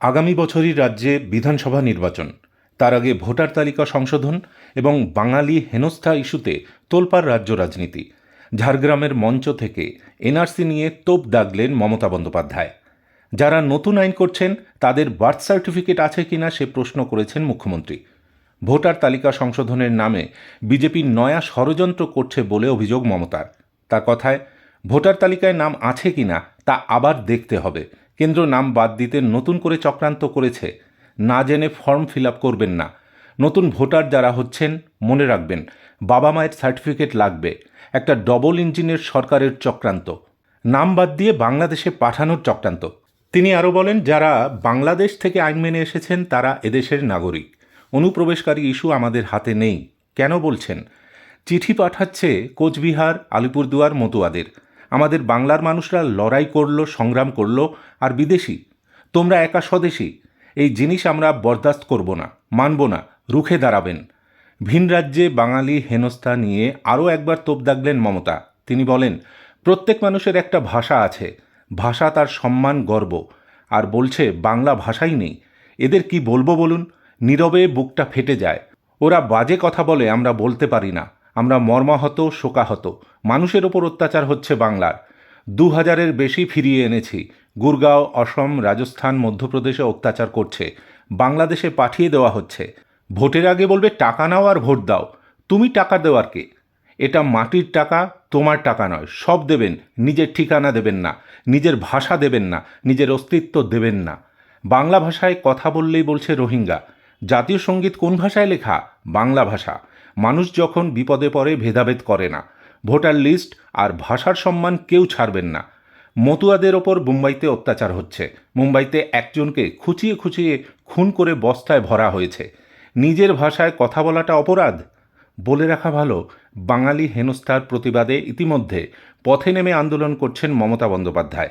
আগামী বছরই রাজ্যে বিধানসভা নির্বাচন। তার আগে ভোটার তালিকা সংশোধন এবং বাঙালি হেনস্থা ইস্যুতে তোলপাড় রাজ্য রাজনীতি। ঝাড়গ্রামের মঞ্চ থেকে এনআরসি নিয়ে তোপ দাগলেন মমতা বন্দ্যোপাধ্যায়। যারা নতুন আইন করছেন, তাদের বার্থ সার্টিফিকেট আছে কিনা সে প্রশ্ন করেছেন মুখ্যমন্ত্রী। ভোটার তালিকা সংশোধনের নামে বিজেপি নয়া ষড়যন্ত্র করছে বলে অভিযোগ মমতার। তার কথায়, ভোটার তালিকায় নাম আছে কিনা তা আবার দেখতে হবে। কেন্দ্র নাম বাদ দিতে নতুন করে চক্রান্ত করেছে। না জেনে ফর্ম ফিল আপ করবেন না। নতুন ভোটার যারা হচ্ছেন, মনে রাখবেন, বাবা মায়ের সার্টিফিকেট লাগবে। একটা ডবল ইঞ্জিনের সরকারের চক্রান্ত। নাম বাদ দিয়ে বাংলাদেশে পাঠানোর চক্রান্ত। তিনি আরও বলেন, যারা বাংলাদেশ থেকে আইন মেনে এসেছেন, তারা এদেশের নাগরিক। অনুপ্রবেশকারী ইস্যু আমাদের হাতে নেই। কেন বলছেন? চিঠি পাঠাচ্ছে কোচবিহার, আলিপুরদুয়ার, মতুয়াদের। আমাদের বাংলার মানুষরা লড়াই করল, সংগ্রাম করল, আর বিদেশি। তোমরা একা স্বদেশী। এই জিনিস আমরা বরদাস্ত করব না, মানব না, রুখে দাঁড়াবেন। ভিন রাজ্যে বাঙালি হেনস্থা নিয়ে আরও একবার তোপ দাগলেন মমতা। তিনি বলেন, প্রত্যেক মানুষের একটা ভাষা আছে। ভাষা তার সম্মান, গর্ব। আর বলছে, বাংলা ভাষাই নেই। এদের কি বলব বলুন? নীরবে বুকটা ফেটে যায়। ওরা বাজে কথা বলে, আমরা বলতে পারি না। আমরা মর্মাহত, শোকাহত। মানুষের ওপর অত্যাচার হচ্ছে বাংলার। দু হাজারের বেশি ফিরিয়ে এনেছি। গুরগাঁও, অসম, রাজস্থান, মধ্যপ্রদেশে অত্যাচার করছে। বাংলাদেশে পাঠিয়ে দেওয়া হচ্ছে। ভোটের আগে বলবে, টাকা নাও আর ভোট দাও। তুমি টাকা দেওয়ার কে? এটা মাটির টাকা, তোমার টাকা নয়। সব দেবেন, নিজের ঠিকানা দেবেন না, নিজের ভাষা দেবেন না, নিজের অস্তিত্ব দেবেন না। বাংলা ভাষায় কথা বললেই বলছে রোহিঙ্গা। জাতীয় সংগীত কোন ভাষায় লেখা? বাংলা ভাষা। মানুষ যখন বিপদে পড়ে ভেদাভেদ করে না, ভোটার লিস্ট আর ভাষার সম্মান কেউ ছাড়বেন না। মতুয়াদের ওপর মুম্বাইতে অত্যাচার হচ্ছে। মুম্বাইতে একজনকে খুঁচিয়ে খুঁচিয়ে খুন করে বস্তায় ভরা হয়েছে। নিজের ভাষায় কথা বলাটা অপরাধ? বলে রাখা ভালো, বাঙালি হেনস্থার প্রতিবাদে ইতিমধ্যে পথে নেমে আন্দোলন করছেন মমতা বন্দ্যোপাধ্যায়।